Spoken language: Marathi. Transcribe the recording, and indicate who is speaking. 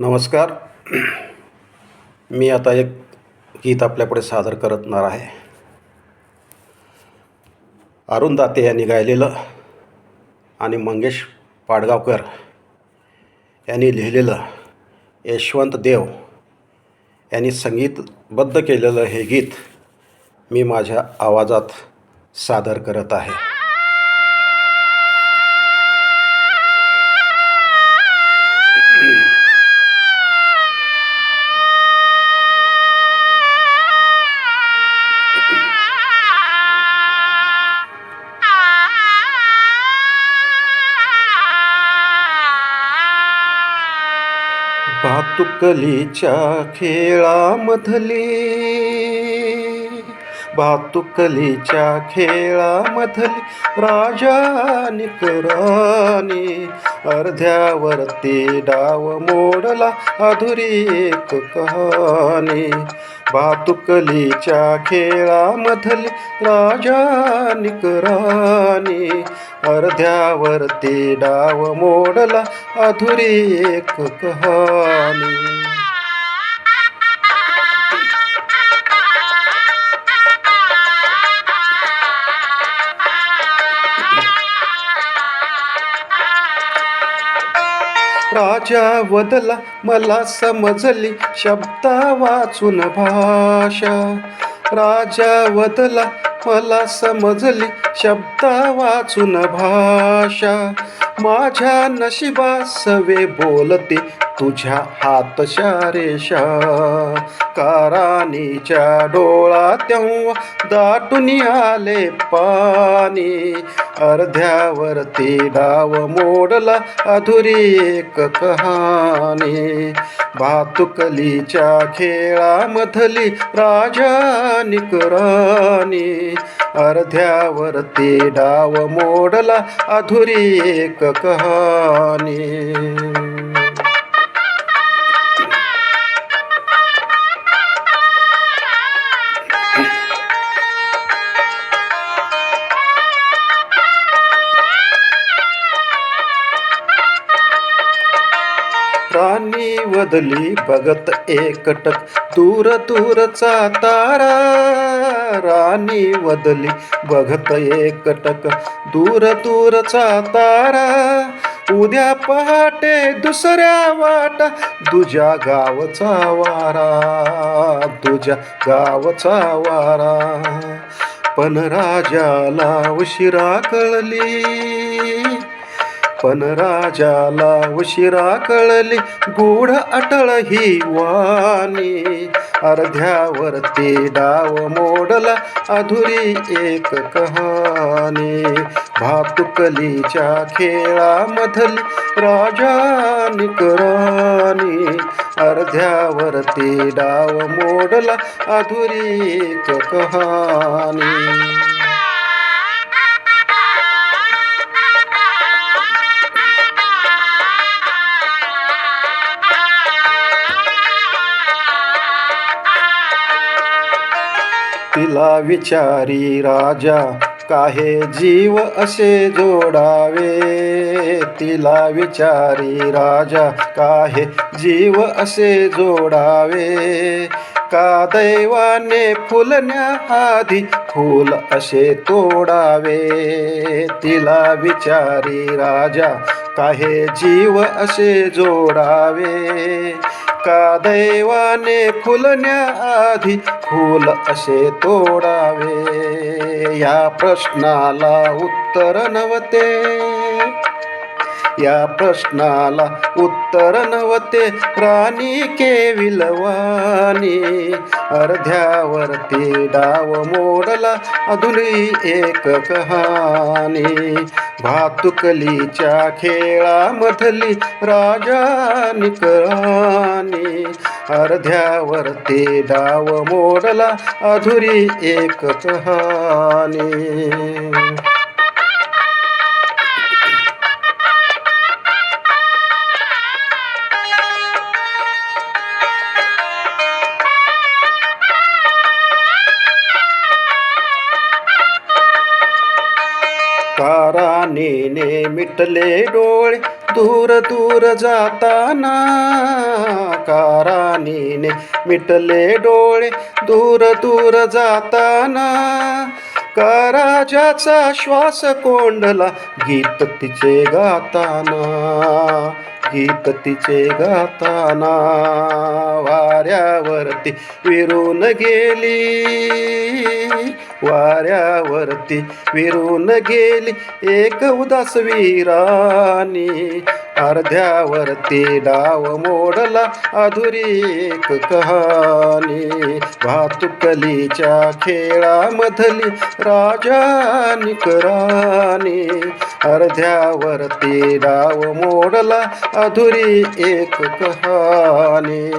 Speaker 1: नमस्कार. मी आता एक गीत आपल्यापुढे सादर करणार आहे. अरुण दाते यांनी गायलेलं आणि मंगेश पाडगावकर यांनी लिहिलेलं यशवंत देव यांनी संगीतबद्ध केलेलं हे गीत मी माझ्या आवाजात सादर करत आहे. तुकलीच्या खेळामधली. भातुकलीच्या खेळामधली राजा निकराने अर्ध्यावरती डाव मोडला अधुरी एक कहाणी. भातुकलीच्या खेळामधली राजा निकराने अर्ध्यावरती डाव मोडला अधुरी एक कहाणी. राजा वदला मला समजली शब्दा वाचून भाषा. राजा वदला मला समजली शब्दा वाचून भाषा. माझ्या नशिबा सवे बोलते तुझ्या हातशा रेषा कारानीच्या डोळा तेव्हा दाटून आले पाणी. अर्ध्यावरती डाव मोडला अधुरी एक कहाणी. भातुकलीच्या खेळामधली राजा निकरानी अर्ध्यावरती डाव मोडला अधुरी एक कहाणी राणी वदली बघत एकटक. दूर दूरचा तारा राणी वदली बघत एकटक. दूर दूरचा तारा उद्या पहाटे दुसऱ्या वाटा. तुझ्या गावचा वारा तुझ्या गावचा वारा. पण राजाला उशिरा कळली. पण राजाला उशिरा कळली गूढ अटळ ही वाणी. अर्ध्यावरती डाव मोडला अधुरी एक कहाणी. भातुकलीच्या खेळामधली राजानी करानी अर्ध्यावरती डाव मोडला अधुरी एक कहाणी. तिला विचारी राजा काहे जीव असे जोडावे? तिला विचारी राजा काहे जीव असे जोडावे? का दैवाने फुलण्याआधी फूल असे तोडावे? तिला विचारी राजा काहे जीव असे जोडावे? का दैवाने फुलण्याआधी फूल असे तोडावे? या प्रश्नाला उत्तर नव्हते. या प्रश्नाला उत्तर नव्हते. राणी केविलवानी अर्ध्यावरती डाव मोडला अधुनी एक कहाणी. भातुकलीच्या खेळामधली राजा निकरानी अर्ध्यावरती डाव मोडला अधुरी एक कहाणी. का मिटले डोळे दूर दूर जाताना कारानीने मिटले डोळे दूर दूर जाताना कराजाचा श्वास कोंडला गीत तिचे गाताना. गीत तिचे गाताना वाऱ्यावरती विरून गेली. वाऱ्यावरती विरून गेली. एक उदास वीरानी अर्ध्यावरती डाव मोडला. अधुरी एक कहाणी. भातुकलीच्या खेळामधली राजानी करानी अर्ध्यावरती डाव मोडला. अधुरी एक कहाणी.